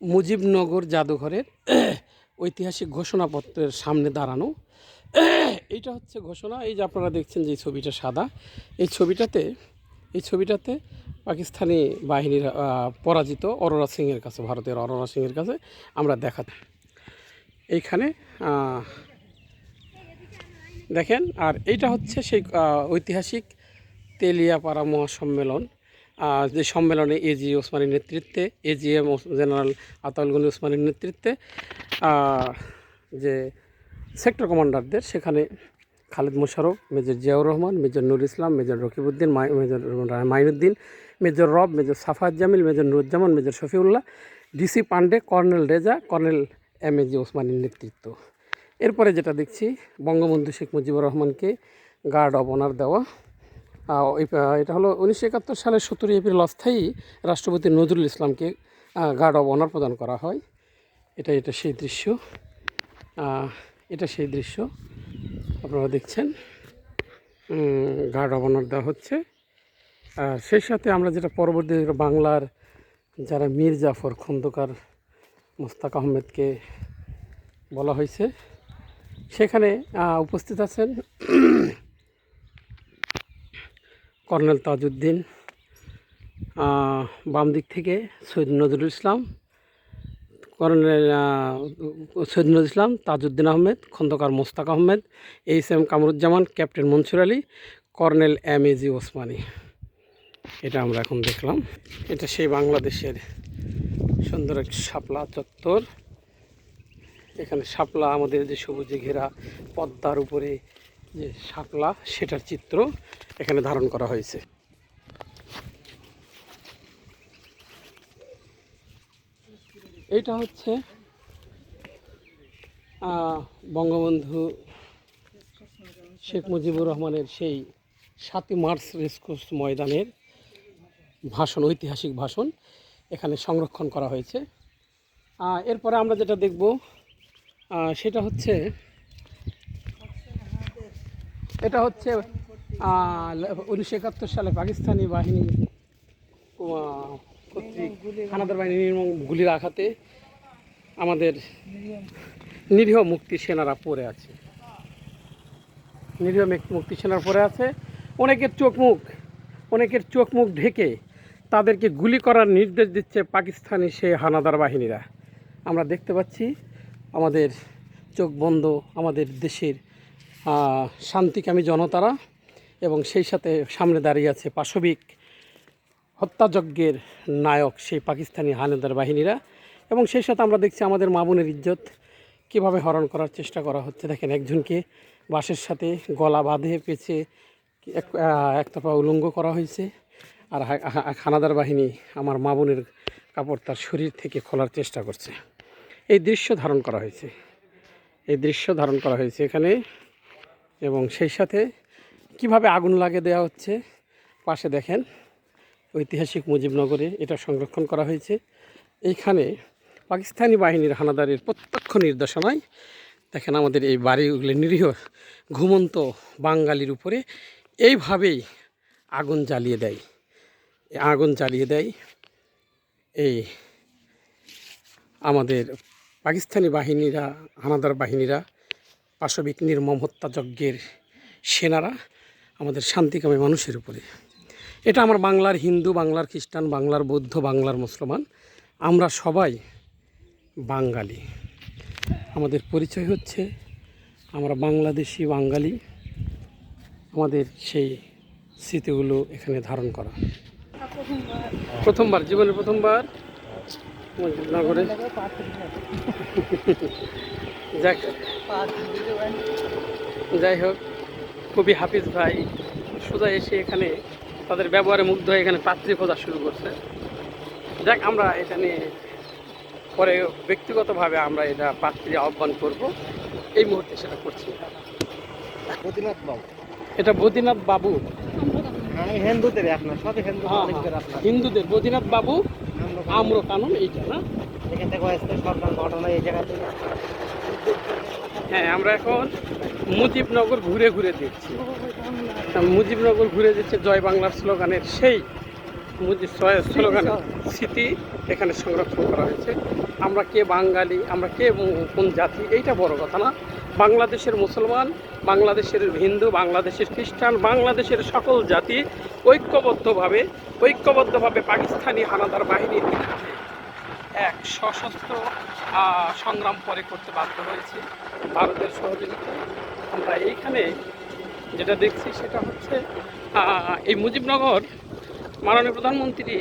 মুজিবনগর জাদুঘরের ঐতিহাসিক ঘোষণাপত্রের সামনে দাঁড়ানো। এইটা হচ্ছে ঘোষণা। এই যে আপনারা দেখছেন যে ছবিটা সাদা। এই ছবিটাতে এই ছবিটাতে পাকিস্তানি বাহিনীর পরাজিত অরোরা সিংয়ের কাছে, ভারতের অরোরা সিংয়ের কাছে আমরা দেখা। এইখানে দেখেন, আর এইটা হচ্ছে সেই ঐতিহাসিক তেলিয়াপাড়া মহাসম্মেলন। যে সম্মেলনে এজি ওসমানীর নেতৃত্বে এজিএম জেনারেল আতাউল গনি ওসমানীর নেতৃত্বে যে সেক্টর কমান্ডারদের, সেখানে Khaled Mosharraf major Ziaur Rahman, major Nur Islam, major Rakibuddin major Mainuddin, major Rab, major Safat Jamil, major Nuruzzaman, major Shafiullah, DC Pande, colonel Reza, colonel M A G ওসমানীর নেতৃত্ব। এরপরে যেটা দেখছি, বঙ্গবন্ধু শেখ মুজিবুর রহমানকে গার্ড অব অনার দেওয়া। এটা হলো উনিশশো একাত্তর সালের সতেরোই এপ্রিল অস্থায়ী রাষ্ট্রপতি নজরুল ইসলামকে গার্ড অব অনার প্রদান করা হয়। এটা এটা সেই দৃশ্য। এটা সেই দৃশ্য। আপনারা দেখছেন। গার্ড অব অনার দেওয়া হচ্ছে। আর সেই সাথে আমরা যেটা পরবর্তী বাংলার যারা মীর জাফর, খন্দকার মোস্তাক আহমেদকে বলা হয়েছে, সেখানে উপস্থিত আছেন কর্নেল তাজউদ্দিন বাম দিক থেকে Syed Nazrul Islam, colonel Syed Nazrul Islam, Tajuddin Ahmed, Khondakar Mostaq Ahmed, H M Kamaruzzaman, captain Mansur Ali, colonel M A G Osmani. এটা আমরা এখন দেখলাম। এটা সেই বাংলাদেশের সুন্দর এক শাপলা চত্বর। এখানে শাপলা আমাদের যে সবুজে ঘেরা পদ্মার উপরে যে শাপলা, সেটার চিত্র এখানে ধারণ করা হয়েছে। এটা হচ্ছে বঙ্গবন্ধু শেখ মুজিবুর রহমানের সেই সাতই মার্চ রেসকোর্স ময়দানের ভাষণ, ঐতিহাসিক ভাষণ এখানে সংরক্ষণ করা হয়েছে। এরপরে আমরা যেটা দেখব সেটা হচ্ছে এটা হচ্ছে উনিশশো একাত্তর সালে পাকিস্তানি বাহিনী কর্তৃক হানাদার বাহিনী নির্মম গুলির আঘাতে আমাদের নিরীহ মুক্তি সেনারা পড়ে আছে। নিরীহ মুক- মুক্তি সেনারা পড়ে আছে। অনেকের চোখ মুখ, অনেকের চোখ মুখ ঢেকে তাদেরকে গুলি করার নির্দেশ দিচ্ছে পাকিস্তানি সেই হানাদার বাহিনীরা। আমরা দেখতে পাচ্ছি, আমাদের চোখ বন্ধ, আমাদের দেশের শান্তিকামী জনতারা এবং সেই সাথে সামনে দাঁড়িয়ে আছে পাশবিক হত্যাযজ্ঞের নায়ক সেই পাকিস্তানি হানাদার বাহিনীরা এবং সেই সাথে আমরা দেখছি আমাদের মা বোনের ইজ্জত কীভাবে হরণ করার চেষ্টা করা হচ্ছে। দেখেন একজনকে বাঁশের সাথে গলা বাঁধে পেঁচে এক উলঙ্গ করা হয়েছে। আর হানাদার বাহিনী আমার মা বোনের কাপড় তার শরীর থেকে খোলার চেষ্টা করছে। এই দৃশ্য ধারণ করা হয়েছে। এই দৃশ্য ধারণ করা হয়েছে এখানে। এবং সেই সাথে কীভাবে আগুন লাগিয়ে দেওয়া হচ্ছে পাশে দেখেন, ঐতিহাসিক মুজিবনগরে এটা সংরক্ষণ করা হয়েছে। এইখানে পাকিস্তানি বাহিনীর হানাদারের প্রত্যক্ষ নির্দেশনায় দেখেন আমাদের এই বাড়িগুলি নিরীহ, ঘুমন্ত বাঙালির উপরে এইভাবেই আগুন জ্বালিয়ে দেয়। আগুন জ্বালিয়ে দেয় এই আমাদের পাকিস্তানি বাহিনীরা, হানাদার বাহিনীরা পাশবিক নির্মম হত্যাযজ্ঞের সেনারা আমাদের শান্তিকামী মানুষের উপরে। এটা আমার বাংলার হিন্দু, বাংলার খ্রিস্টান, বাংলার বৌদ্ধ, বাংলার মুসলমান, আমরা সবাই বাঙালি। আমাদের পরিচয় হচ্ছে আমরা বাংলাদেশি বাঙালি, আমাদের সেই স্মৃতিগুলো এখানে ধারণ করা। প্রথমবার জীবনের প্রথমবার? নগরে যাক যাই হোক কবি হাফিজ ভাই সোজা এসে এখানে তাদের ব্যবহারে মুগ্ধ হয়ে এখানে পাত্রী খোঁজা শুরু করছে। যাক আমরা এটা নিয়ে পরে ব্যক্তিগতভাবে আমরা এটা পাত্রী আহ্বান করব। এই মুহূর্তে সেটা করছি। না। বদ্রীনাথ বাবু। এটা বদ্রীনাথ বাবু। হ্যাঁ হিন্দুদের আপনার সবই হিন্দু হ্যাঁ, হ্যাঁ। আপনার। হিন্দুদের। বদ্রীনাথ বাবু আম্র কানুন এইটা না? এখান থেকে সরকার ঘটনা এই জায়গা থেকে। হ্যাঁ আমরা এখন মুজিবনগর ঘুরে ঘুরে দেখছি। মুজিবনগর ঘুরে দিচ্ছে জয় বাংলার স্লোগানের সেই মুজিব স্লোগান স্মৃতি এখানে সংরক্ষণ করা হয়েছে। আমরা কে বাঙালি, আমরা কে কোন জাতি, এইটা বড় কথা না। বাংলাদেশের মুসলমান, বাংলাদেশের হিন্দু, বাংলাদেশের খ্রিস্টান, বাংলাদেশের সকল জাতি ঐক্যবদ্ধভাবে ঐক্যবদ্ধভাবে পাকিস্তানি হানাদার বাহিনীর এক সশস্ত্র সংগ্রাম পরে করতে বাধ্য হয়েছে ভারতের সহযোগিতা আমরা এইখানে যেটা দেখছি সেটা হচ্ছে এই মুজিবনগর মাননীয় প্রধানমন্ত্রী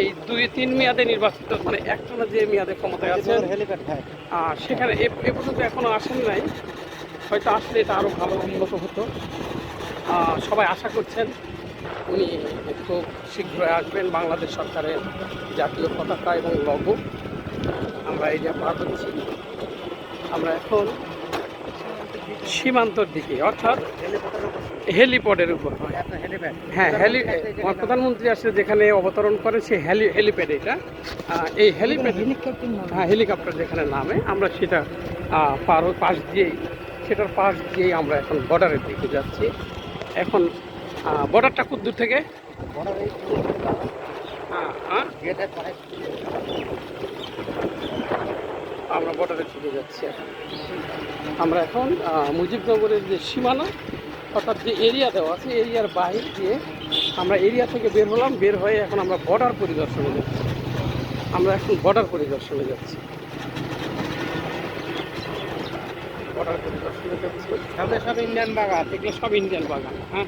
এই দুই তিন মেয়াদে নির্বাচিত মানে একটানা যে মেয়াদে ক্ষমতায় আছে সেখানে এ এ পর্যন্ত এখনও আসেন নাই। হয়তো আসলে এটা আরও ভালো উন্নত হতো। সবাই আশা করছেন উনি খুব শীঘ্রই আসবেন বাংলাদেশ সরকারের জাতীয় পতাকা এবং লগো আমরা এই যে পার হচ্ছি। আমরা এখন সীমান্তর দিকে, অর্থাৎ হেলিপ্যাডের উপর। হয়, হেলি প্রধানমন্ত্রী আসলে যেখানে অবতরণ করেন সেই হেলি হেলিপ্যাড এটা। এই হেলিপ্যাড হ্যাঁ হেলিকপ্টার যেখানে নামে, আমরা সেটা পার পাশ দিয়েই, সেটার পাশ দিয়েই আমরা এখন বর্ডারের দিকে যাচ্ছি। এখন বর্ডারটা খুব দূর থেকে। হ্যাঁ, হ্যাঁ, আমরা বর্ডারে চলে যাচ্ছি আমরা এখন মুজিবনগরের যে সীমানা অর্থাৎ যে এরিয়া দেওয়া আছে এরিয়ার বাইরে দিয়ে আমরা এরিয়া থেকে বের হলাম বের হয়ে এখন আমরা বর্ডার পরিদর্শনে যাচ্ছি। আমরা এখন বর্ডার পরিদর্শনে যাচ্ছি। বর্ডার পরিদর্শনে যাচ্ছি। সব ইন্ডিয়ান বাগান এগুলো সব ইন্ডিয়ান বাগান হ্যাঁ।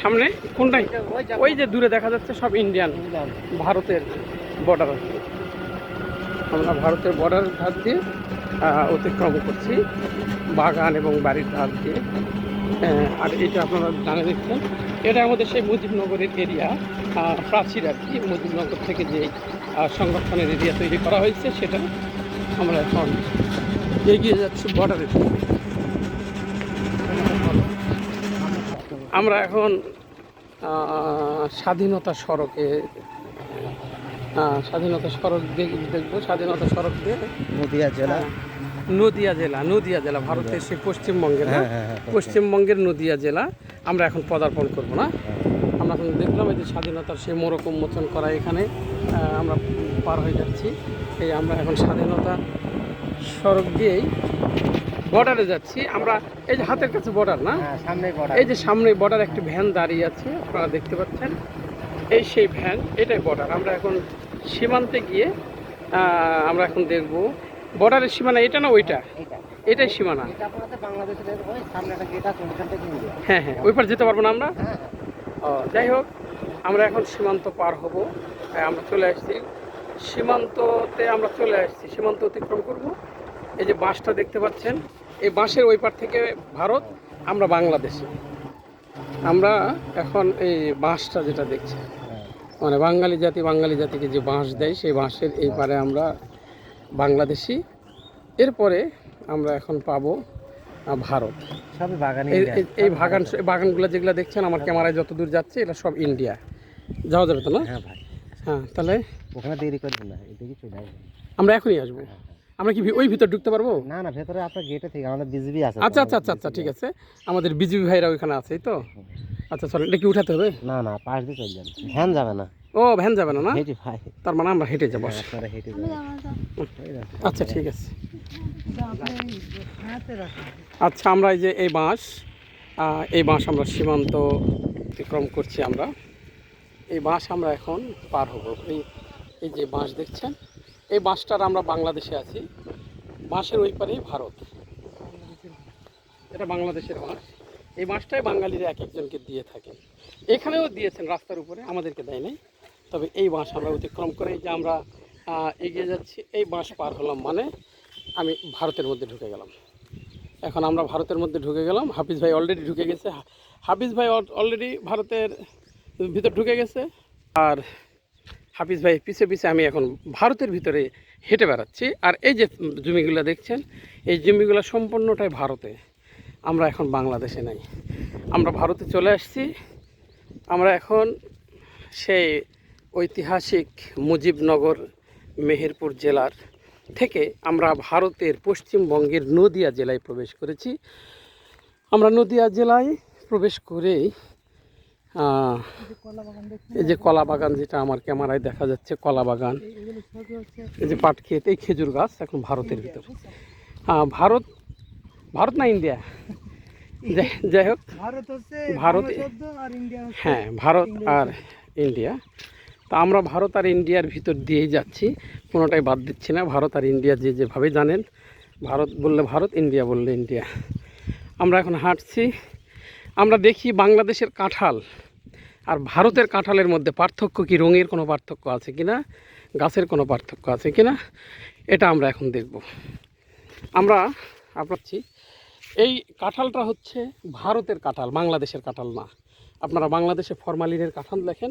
সামনে কোনটাই? ওই যে দূরে দেখা যাচ্ছে সব ইন্ডিয়ান ভারতের বর্ডার আমরা ভারতের বর্ডার ধার দিয়ে অতিক্রম করছি, বাগান এবং বাড়ির ধার দিয়ে। আর এটা আপনারা জানে দেখছেন, এটা আমাদের সেই মুজিবনগরের এরিয়া প্রাচীর আর কি। মুজিবনগর থেকে যে সংরক্ষণের এরিয়া তৈরি করা হয়েছে, সেটা আমরা এখন এগিয়ে যাচ্ছি বর্ডারের আমরা এখন স্বাধীনতা সড়কে স্বাধীনতা সড়ক দেখ- দেখব? স্বাধীনতা সড়ক দিয়ে নদিয়া জেলা। নদিয়া জেলা নদিয়া জেলা ভারতের সেই পশ্চিমবঙ্গের হ্যাঁ? হ্যাঁ হ্যাঁ পশ্চিমবঙ্গের নদিয়া জেলা আমরা এখন পদার্পণ করব না। আমরা এখন দেখলাম এই যে স্বাধীনতার সেই মোড়ক উন্মোচন করা এখানে আমরা পার হয়ে যাচ্ছি। এই আমরা এখন স্বাধীনতা সড়ক দিয়েই বর্ডারে যাচ্ছি। আমরা এই যে হাতের কাছে বর্ডার না? হ্যাঁ সামনে বর্ডার এই যে সামনে বর্ডার একটি ভ্যান দাঁড়িয়ে আছে আপনারা দেখতে পাচ্ছেন। এই সেই ভ্যান এটাই বর্ডার আমরা এখন সীমান্তে গিয়ে আমরা এখন দেখব। বর্ডারের সীমানা এটা না ওইটা? এটাই সীমানা। হ্যাঁ হ্যাঁ ওই পার যেতে পারব না আমরা? হ্যাঁ যাই হোক আমরা এখন সীমান্ত পার হব। হ্যাঁ, আমরা চলে আসছি। সীমান্ততে আমরা চলে আসছি। সীমান্ত অতিক্রম করব। এই যে বাসটা দেখতে পাচ্ছেন এই বাঁশের ওই পার থেকে ভারত আমরা বাংলাদেশে। আমরা এখন এই বাঁশটা যেটা দেখছি মানে বাঙালি জাতি বাঙালি জাতিকে যে বাঁশ দেয় সেই বাঁশের এই পারে আমরা বাংলাদেশি। এরপরে আমরা এখন পাবো ভারত। এই বাগান বাগানগুলো যেগুলো দেখছেন আমার ক্যামেরায় যত দূর যাচ্ছে এটা সব ইন্ডিয়া। যাওয়া যাবে তো না? হ্যাঁ হ্যাঁ তাহলে ওখানে দেরি করবেন না আমরা এখনই আসব। আমরা কি ভি- ওই ভিতর ঢুকতে পারব? না না ভেতরে আপনার গেটে থেকে আমাদের বিজিবি আছে আচ্ছা আচ্ছা আচ্ছা আচ্ছা ঠিক আছে। আমাদের বিজেপি ভাইরা ওইখানে আছে তো? আচ্ছা চলেন এটা কি উঠাতে হবে? না না পাশ দিয়ে চলে যান ভ্যান যাবে না। ও ভ্যান যাবে না না? হেঁটে ভাই। তার মানে আমরা হেঁটে যাব। হ্যাঁ, আপনারা হেঁটে যাবেন এই দেখো। আচ্ছা ঠিক আছে। আচ্ছা আমরা এই যে এই বাঁশ এই বাঁশ আমরা সীমান্ত অতিক্রম করছি আমরা। এই বাঁশ আমরা এখন পার হব। এই এই যে বাঁশ দেখছেন? এই বাঁশটার আমরা বাংলাদেশে আছি। বাঁশের ওই পারেই ভারত। এটা বাংলাদেশের বাঁশ এই বাঁশটাই বাঙালিরা এক একজনকে দিয়ে থাকেন এখানেও দিয়েছেন, রাস্তার উপরে। আমাদেরকে দেয় নাই। তবে এই বাঁশ আমরা অতিক্রম করে যে আমরা এগিয়ে যাচ্ছি। এই বাঁশ পার হলাম মানে আমি ভারতের মধ্যে ঢুকে গেলাম। এখন আমরা ভারতের মধ্যে ঢুকে গেলাম। হাফিজ ভাই অলরেডি ঢুকে গেছে। হাফিজ ভাই অলরেডি ভারতের ভিতর ঢুকে গেছে। আর হাফিজ ভাই, পিছে পিছে আমি এখন ভারতের ভিতরে হেঁটে বেড়াচ্ছি। আর এই যে জমিগুলো দেখছেন, এই জমিগুলো সম্পূর্ণটাই ভারতে। আমরা এখন বাংলাদেশে নাই। আমরা ভারতে চলে আসছি। আমরা এখন সেই ঐতিহাসিক মুজিবনগর মেহেরপুর জেলার থেকে আমরা ভারতের পশ্চিমবঙ্গের নদিয়া জেলায় প্রবেশ করেছি। আমরা নদিয়া জেলায় প্রবেশ করেই এই যে কলা বাগান যেটা আমার ক্যামেরায় দেখা যাচ্ছে কলা বাগান। এই যে পাট ক্ষেত এই খেজুর গাছ এখন ভারতের ভিতর। ভারত ভারত না ইন্ডিয়া? যাই- হোক ভারত হ্যাঁ ভারত আর ইন্ডিয়া। তা আমরা ভারত আর ইন্ডিয়ার ভিতর দিয়েই যাচ্ছি কোনোটাই বাদ দিচ্ছি না। ভারত আর ইন্ডিয়া যে যেভাবে জানেন ভারত বললে ভারত ইন্ডিয়া বললে ইন্ডিয়া। আমরা এখন হাঁটছি। আমরা দেখি বাংলাদেশের কাঁঠাল আর ভারতের কাঁঠালের মধ্যে পার্থক্য কি? রঙের কোনো পার্থক্য আছে কি না গাছের কোনো পার্থক্য আছে কি না এটা আমরা এখন দেখব। আমরা আপনাচ্ছি এই কাঁঠালটা হচ্ছে ভারতের কাঁঠাল, বাংলাদেশের কাঁঠাল না। আপনারা বাংলাদেশে ফরমালিনের কাঁঠাল দেখেন।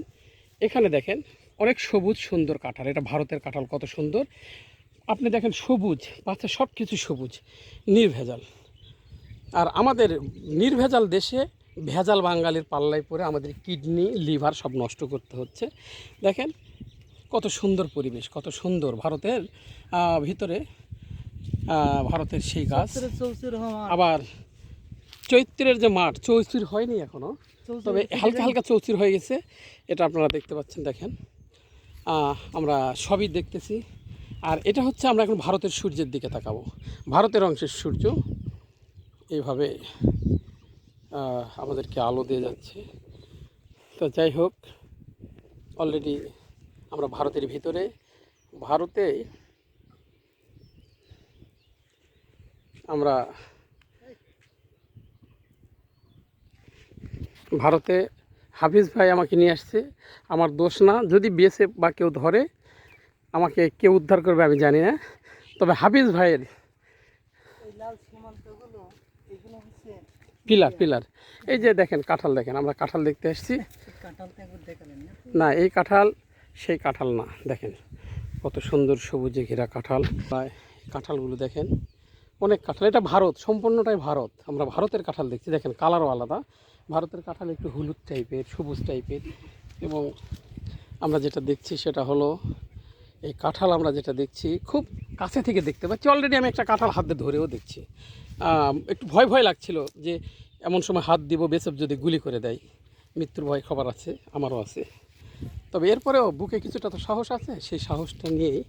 এখানে দেখেন অনেক সবুজ সুন্দর কাঁঠাল। এটা ভারতের কাঁঠাল, কত সুন্দর। আপনি দেখেন সবুজ, পাশে সব কিছু সবুজ, নির্ভেজাল। আর আমাদের নির্ভেজাল দেশে ভেজাল বাঙালির পাল্লায় পরে আমাদের কিডনি লিভার সব নষ্ট করতে হচ্ছে। দেখেন কত সুন্দর পরিবেশ কত সুন্দর। ভারতের ভিতরে ভারতের সেই গাছ। আবার চৈত্রের যে মাঠ চৌচির হয়নি এখনও। তবে হালকা হালকা চৌচির হয়ে গেছে। এটা আপনারা দেখতে পাচ্ছেন দেখেন। আমরা সবই দেখতেছি। আর এটা হচ্ছে আমরা এখন ভারতের সূর্যের দিকে তাকাবো। ভারতের অংশের সূর্য এইভাবে আমাদেরকে আলো দিয়ে যাচ্ছে। তো যাই হোক অলরেডি আমরা ভারতের ভিতরে। ভারতে আমরা ভারতে হাফিজ ভাই আমাকে নিয়ে আসছে। আমার দোষ না, যদি বিএসএফ বা কেউ ধরে, আমাকে কে উদ্ধার করবে আমি জানি না। তবে হাফিজ ভাইয়ের পিলার পিলার। এই যে দেখেন কাঁঠাল দেখেন আমরা কাঁঠাল দেখতে এসেছি না? এই কাঁঠাল সেই কাঁঠাল না দেখেন। কত সুন্দর সবুজে ঘেরা কাঁঠাল। কাঁঠালগুলো দেখেন অনেক কাঁঠাল। এটা ভারত সম্পূর্ণটাই ভারত। আমরা ভারতের কাঁঠাল দেখছি দেখেন কালারও আলাদা। ভারতের কাঁঠাল একটু হলুদ টাইপের সবুজ টাইপের। এবং আমরা যেটা দেখছি সেটা হলো এই কাঁঠাল আমরা যেটা দেখছি খুব কাছে থেকে দেখতে পাচ্ছি। অলরেডি আমি একটা কাঁঠাল হাতে ধরেও দেখছি। একটু ভয় ভয় লাগছিল যে এমন সময় হাত দিব, বেসব যদি গুলি করে দেয়। মৃত্যুর ভয় খবর আছে, আমারও আছে। তবে এরপরেও বুকে কিছুটা তো সাহস আছে, সেই সাহসটা নিয়েই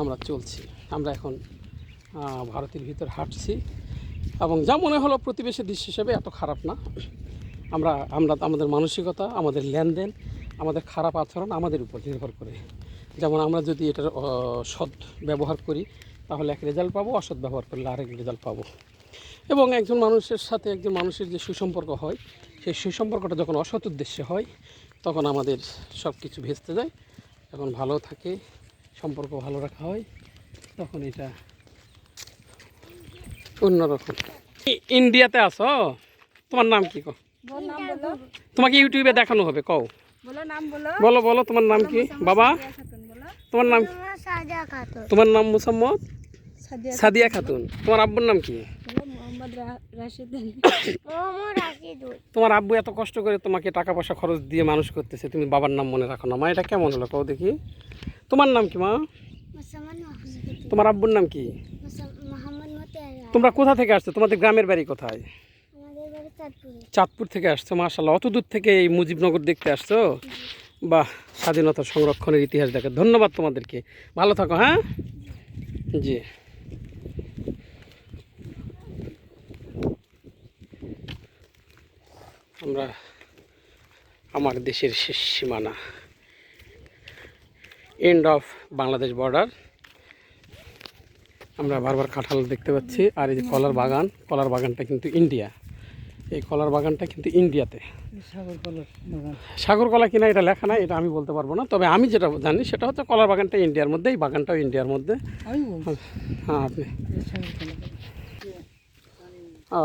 আমরা চলছি। আমরা এখন ভারতের ভিতর হাঁটছি। এবং যা মনে হলো প্রতিবেশী দৃশ্য হিসেবে এত খারাপ না। আমরা আমরা আমাদের মানসিকতা, আমাদের লেনদেন, আমাদের খারাপ আচরণ আমাদের উপর নির্ভর করে। যেমন আমরা যদি এটার সৎ ব্যবহার করি তাহলে এক রেজাল্ট পাবো অসৎ ব্যবহার করলে আরেক রেজাল্ট পাবো। এবং একজন মানুষের সাথে একজন মানুষের যে সুসম্পর্ক হয় সেই সুসম্পর্কটা যখন অসৎ উদ্দেশ্যে হয় তখন আমাদের সব কিছু ভেস্তে যায়। যখন ভালো থাকে সম্পর্ক ভালো রাখা হয় তখন এটা অন্যরকম। ইন্ডিয়াতে আসো তোমার নাম কি কো বলো নাম তোমাকে ইউটিউবে দেখানো হবে কও। বলো নাম বলো। বলো বলো তোমার নাম কি? বাবা? তোমার নাম তোমার নাম মুসাম্মদ? সাদিয়া খাতুন। তোমার আব্বুর নাম কি? তোমার আব্বু এত কষ্ট করে তোমাকে টাকা পয়সা খরচ দিয়ে মানুষ করতেছে তুমি বাবার নাম মনে রাখো না। মা এটা কেমন হলো? কও দেখি। তোমার নাম কি মা? তোমার আব্বুর নাম কি? তোমরা কোথা থেকে আসছো? তোমাদের গ্রামের বাড়ি কোথায়? চাঁদপুর। থেকে আসছো মাশাল্লাহ অত দূর থেকে এই মুজিবনগর দেখতে আসছো? বাহ স্বাধীনতা সংরক্ষণের ইতিহাস দেখে। ধন্যবাদ তোমাদেরকে। ভালো থাকো হ্যাঁ? জি। আমরা আমার দেশের শেষ সীমানা। এন্ড অফ বাংলাদেশ বর্ডার আমরা বারবার কাঁঠাল দেখতে পাচ্ছি আর এই যে কলার বাগান কলার বাগানটা কিন্তু ইন্ডিয়া এই কলার বাগানটা কিন্তু ইন্ডিয়াতে সাগর কলা কিনা এটা লেখা নাই এটা আমি বলতে পারব না। তবে আমি যেটা জানি সেটা হচ্ছে কলার বাগানটা ইন্ডিয়ার মধ্যে এই বাগানটাও ইন্ডিয়ার মধ্যে। হ্যাঁ আপনি। ও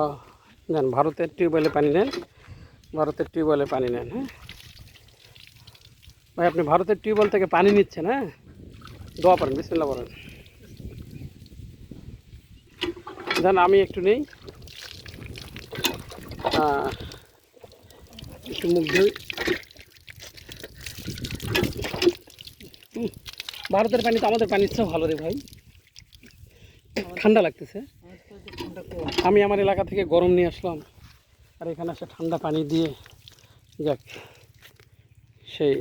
নেন ভারতের টিউবওয়েলে পানি নেন। ভারতের টিউবওয়েলে পানি নেন হ্যাঁ? ভাই, আপনি ভারতের টিউবওয়েল থেকে পানি নিচ্ছেন হ্যাঁ? দোয়া করেন বিসমিল্লা বলেন দেন আমি একটু নেই। একটু মুখ ধুই। ভারতের পানি তো আমাদের পানির চেয়েও ভালো রে ভাই। ঠান্ডা লাগতেছে। আমি আমার এলাকা থেকে গরম নিয়ে আসলাম। আর এখানে এসে ঠান্ডা পানি দিয়ে যাক সেই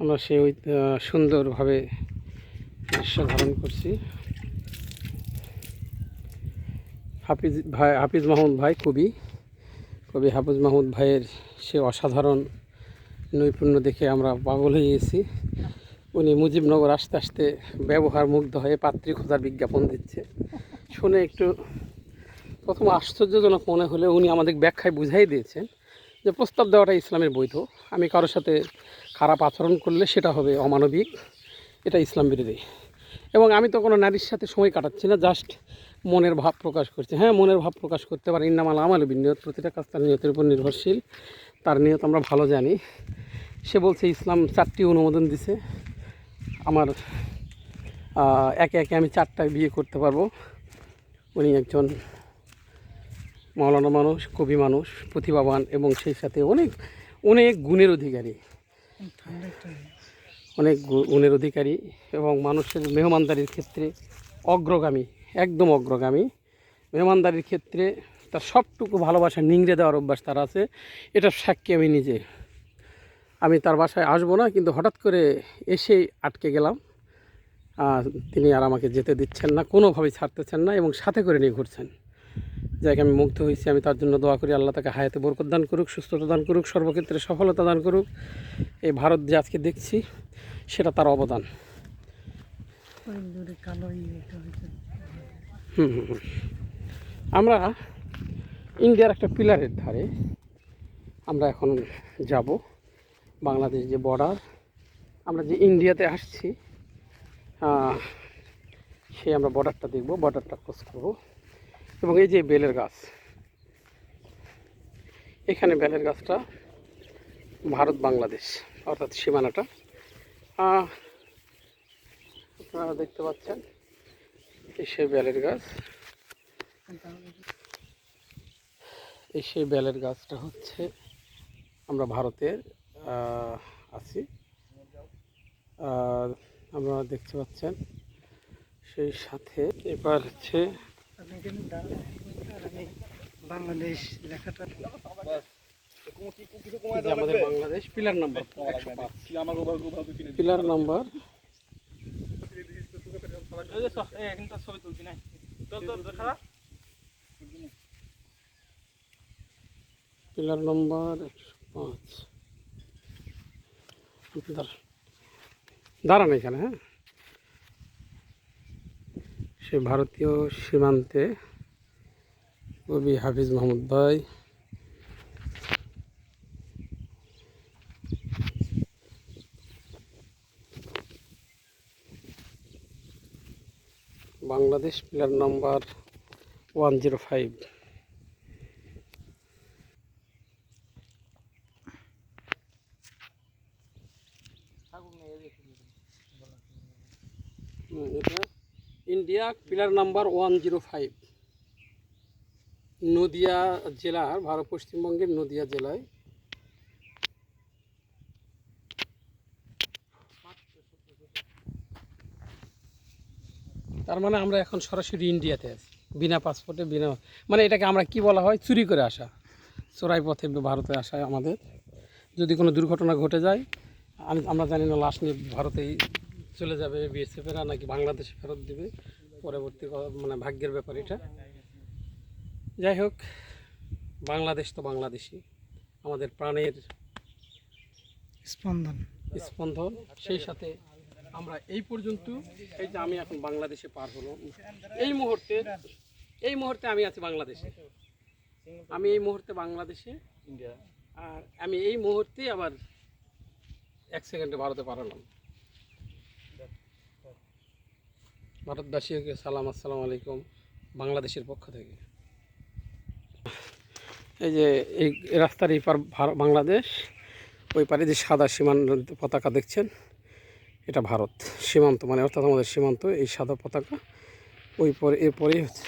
আমরা ঐ- আহ, সুন্দরভাবে দৃশ্য ধারণ করছি। হাফিজ ভাই হাফিজ মাহমুদ ভাই কবি কবি হাফিজ মাহমুদ ভাইয়ের সে অসাধারণ নৈপুণ্য দেখে আমরা পাগল হয়ে গেছি। উনি মুজিবনগর আসতে আসতে ব্যবহার মুগ্ধ হয়ে পাত্রী খোঁজার বিজ্ঞাপন দিচ্ছে। শুনে একটু প্রথম আশ্চর্যজনক মনে হলে উনি আমাদের ব্যাখ্যায় বুঝাই দিয়েছেন যে প্রস্তাব দেওয়াটা ইসলামের বৈধ। আমি কারোর সাথে খারাপ আচরণ করলে সেটা হবে অমানবিক, এটা ইসলাম বিরোধী। এবং আমি তো কোনো নারীর সাথে সময় কাটাচ্ছি না, জাস্ট মনের ভাব প্রকাশ করছি। হ্যাঁ মনের ভাব প্রকাশ করতে পারি। ইন্নামাল আমাল বিনিয়ত প্রতিটা কাজ তার নিয়তের উপর নির্ভরশীল। তার নিয়ত আমরা ভালো জানি। সে বলছে, ইসলাম চারটি অনুমোদন দিছে। আমার একে একে আমি চারটায় বিয়ে করতে পারব। উনি একজন মৌলানা মানুষ, কবি মানুষ, প্রতিভাবান এবং সেই সাথে অনেক অনেক গুণের অধিকারী। অনেক গুণের অধিকারী এবং মানুষের মেহমানদারির ক্ষেত্রে অগ্রগামী, একদম অগ্রগামী। মেহমানদারির ক্ষেত্রে তার সবটুকু ভালোবাসা, নিংড়ে দেওয়ার অভ্যাস তার আছে। এটা সাক্ষী আমি নিজে। আমি তার বাসায় আসব না কিন্তু হঠাৎ করে এসেই আটকে গেলাম। তিনি আর আমাকে যেতে দিচ্ছেন না কোনোভাবেই ছাড়তেছেন না এবং সাথে করে নিয়ে ঘুরছেন। যাকে আমি মুগ্ধ হয়েছি আমি তার জন্য দোয়া করি আল্লাহ তাকে হায়াতে বরকত দান করুক সুস্থতা দান করুক সর্বক্ষেত্রে সফলতা দান করুক। এই ভারত যে আজকে দেখছি সেটা তার অবদান। হুম। আমরা ইন্ডিয়ার একটা পিলারের ধারে আমরা এখন যাব। বাংলাদেশ যে বর্ডার আমরা যে ইন্ডিয়াতে আসছি সে আমরা বর্ডারটা দেখব বর্ডারটা ক্রস করব। এবং এই যে বেলের গাছ, এখানে বেলের গাছটা ভারত বাংলাদেশ, অর্থাৎ সীমানাটা। আপনারা দেখতে পাচ্ছেন, এই সেই বেলের গাছ। এই সেই বেলের গাছটা হচ্ছে আমরা ভারতের আছি। আর আমরা দেখতে পাচ্ছেন সেই সাথে এবার হচ্ছে বাংলাদেশ লেখাটা। আমাদের Bangladesh pillar number pillar number pillar number একশো পাঁচ। দাঁড়ান। এখানে হ্যাঁ। সে ভারতীয় সীমান্তে কবি হাফিজ মাহমুদ ভাই। Bangladesh player number one zero five এটা India pillar number one zero five. Nadia জেলার, ভারত পশ্চিমবঙ্গের নদিয়া জেলায়। তার মানে আমরা এখন সরাসরি ইন্ডিয়াতে আছি, বিনা পাসপোর্টে বিনা মানে এটাকে আমরা কি বলা হয়? চুরি করে আসা। চোরাই পথে ভারতে আসা আমাদের। যদি কোনো দুর্ঘটনা ঘটে যায়, আমি আমরা জানি না লাশ নিয়ে ভারতেই চলে যাবে বিএসএফেরা নাকি বাংলাদেশে ফেরত দিবে। পরবর্তী ক- মানে ভাগ্যের ব্যাপার এটা। যাই হোক বাংলাদেশ তো বাংলাদেশি আমাদের প্রাণের স্পন্দন। স্পন্দন সেই সাথে আমরা এই পর্যন্ত এই যে আমি এখন বাংলাদেশে পার হলো এই মুহূর্তে এই মুহূর্তে আমি আছি বাংলাদেশে। আমি এই মুহূর্তে বাংলাদেশে। আর আমি এই মুহূর্তে আবার এক সেকেন্ডে ভারতে পারালাম ভারতবাসীকে সালাম, আসসালামু আলাইকুম বাংলাদেশের পক্ষ থেকে। এই যে এই রাস্তার এই পার বাংলাদেশ, ওই পারে যে সাদা সীমান্ত পতাকা দেখছেন, এটা ভারত। সীমান্ত মানে অর্থাৎ আমাদের সীমান্ত, এই সাদা পতাকা। ওই পরে এরপরেই হচ্ছে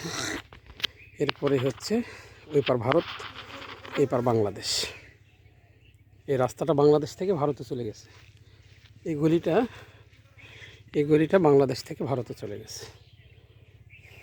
এরপরে হচ্ছে ওই পার ভারত, এই পার বাংলাদেশ। এই রাস্তাটা বাংলাদেশ থেকে ভারতে চলে গেছে। এই গলিটা এই গরিটা বাংলাদেশ থেকে ভারতে চলে গেছে।